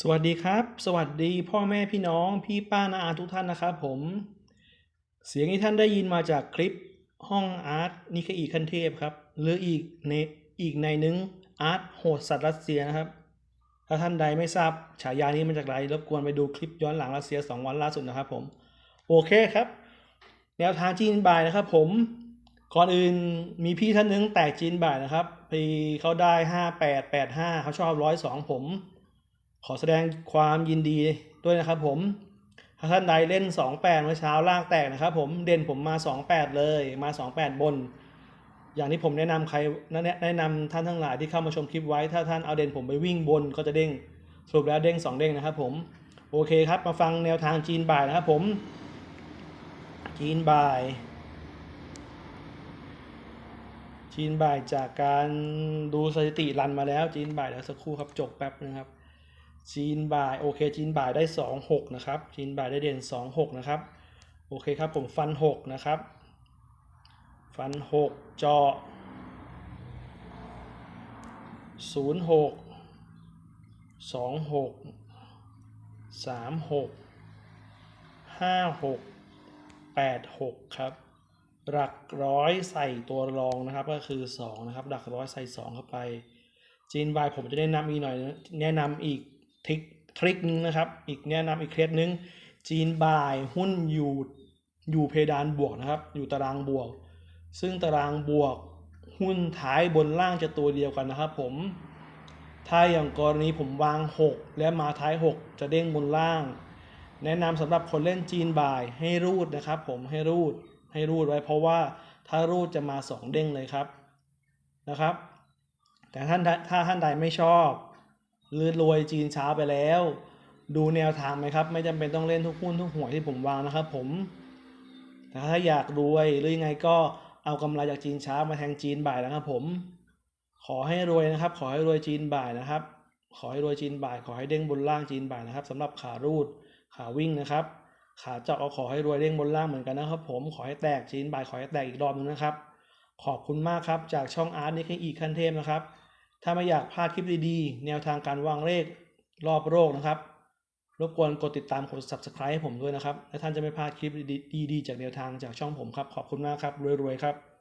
สวัสดีครับ สวัสดีพ่อแม่พี่น้องพี่ป้านาอาทุกท่านนะครับผม เสียงที่ท่านได้ยินมาจากคลิปห้องอาร์ตนิเคอีคันเทพครับ หรืออีกในอีกในหนึงอาร์ตโหดสัตว์รัสเซียนะครับ ถ้าท่านใดไม่ทราบฉายานี้มาจากไรรบกวนไปดูคลิปย้อนหลังรัสเซีย 2 วันล่าสุดนะครับผม โอเคครับ แนวทางจีนบ่ายนะครับผมก่อนอื่นมีพี่ท่านหนึงแตกจีนบ่ายนะครับพี่เขาได้ 5885เขาชอบ102ผม ขอแสดงความยินดีด้วยนะครับผมถ้าท่านใดเล่น 28 เมื่อเช้าล่างแตกนะครับผมเด่นผมมา 28 เลยมา 28 บน อย่างที่ผมแนะนำใครแนะนะนำท่านทั้งหลายที่เข้ามาชมคลิปไว้ ถ้าท่านเอาเด่นผมไปวิ่งบนก็จะเด้งสรุปแล้วเด้ง 2 เด้งนะครับผมโอเคครับมาฟังแนวทางจีนบ่ายนะครับผม จีนบ่าย จีนบ่ายจากการดูสถิติรันมาแล้วจีนบ่ายแล้วสักครู่ครับจบแป๊บนะครับ จีนบ่ายโอเคจีนบ่ายได้สองหกนะครับจีนบ่ายได้เด่นสองหกนะครับโอเคครับผมฟันหกนะครับ ฟันหกเจาะศูนย์หกสองหกสามหกห้าหกแปดหกครับ หลักร้อยใส่ตัวรองนะครับก็คือสองนะครับ หลักร้อยใส่สองเข้าไป จีนบายผมจะแนะนำอีกหน่อย แนะนำอีก ทริคทริคนึงนะครับ อีกแนะนำอีกเคล็ดนึง จีนบายหุ้นอยู่อยู่เพดานบวกนะครับ อยู่ตารางบวก ซึ่งตารางบวกหุ้นท้ายบนล่างจะตัวเดียวกันนะครับ ผม ถ้าอย่างกรณีผมวาง 6 และมาท้าย 6 จะเด้งบนล่าง แนะนำสำหรับคนเล่นจีนบายให้รูดนะครับ ผมให้รูดให้รูดไว้เพราะว่าถ้ารูดจะมา 2 เด้งเลยครับนะครับ แต่ท่านถ้าท่านใดไม่ชอบ หรือรวยจีนเช้าไปแล้ว ดูแนวทางไหมครับ ไม่จำเป็นต้องเล่นทุกหุ้นทุกหวยที่ผมวางนะครับผมแต่ถ้าอยากรวยหรือยังไงก็เอากำไรจากจีนเช้ามาแทงจีนบ่ายนะครับผม ขอให้รวยนะครับ ขอให้รวยจีนบ่ายนะครับ ขอให้รวยจีนบ่าย ขอให้เด้งบนล่างจีนบ่ายนะครับสำหรับขารูดขาวิ่งนะครับขาเจาะก็ขอให้รวยเด้งบนล่างเหมือนกันนะครับ ผมขอให้แตกจีนบ่ายขอให้แตกอีกรอบนึงนะครับ ขอบคุณมากครับจากช่องอาร์ตนี่แค่อีกขั้นเทพนะครับ ถ้าไม่อยากพลาดคลิปดีๆ แนวทางการวางเลขรอบโรคนะครับ รบกวนกดติดตามกด subscribe ให้ผมด้วยนะครับ และท่านจะไม่พลาดคลิปดีๆ จากแนวทางจากช่องผมครับ ขอบคุณมากครับ รวยๆ ครับ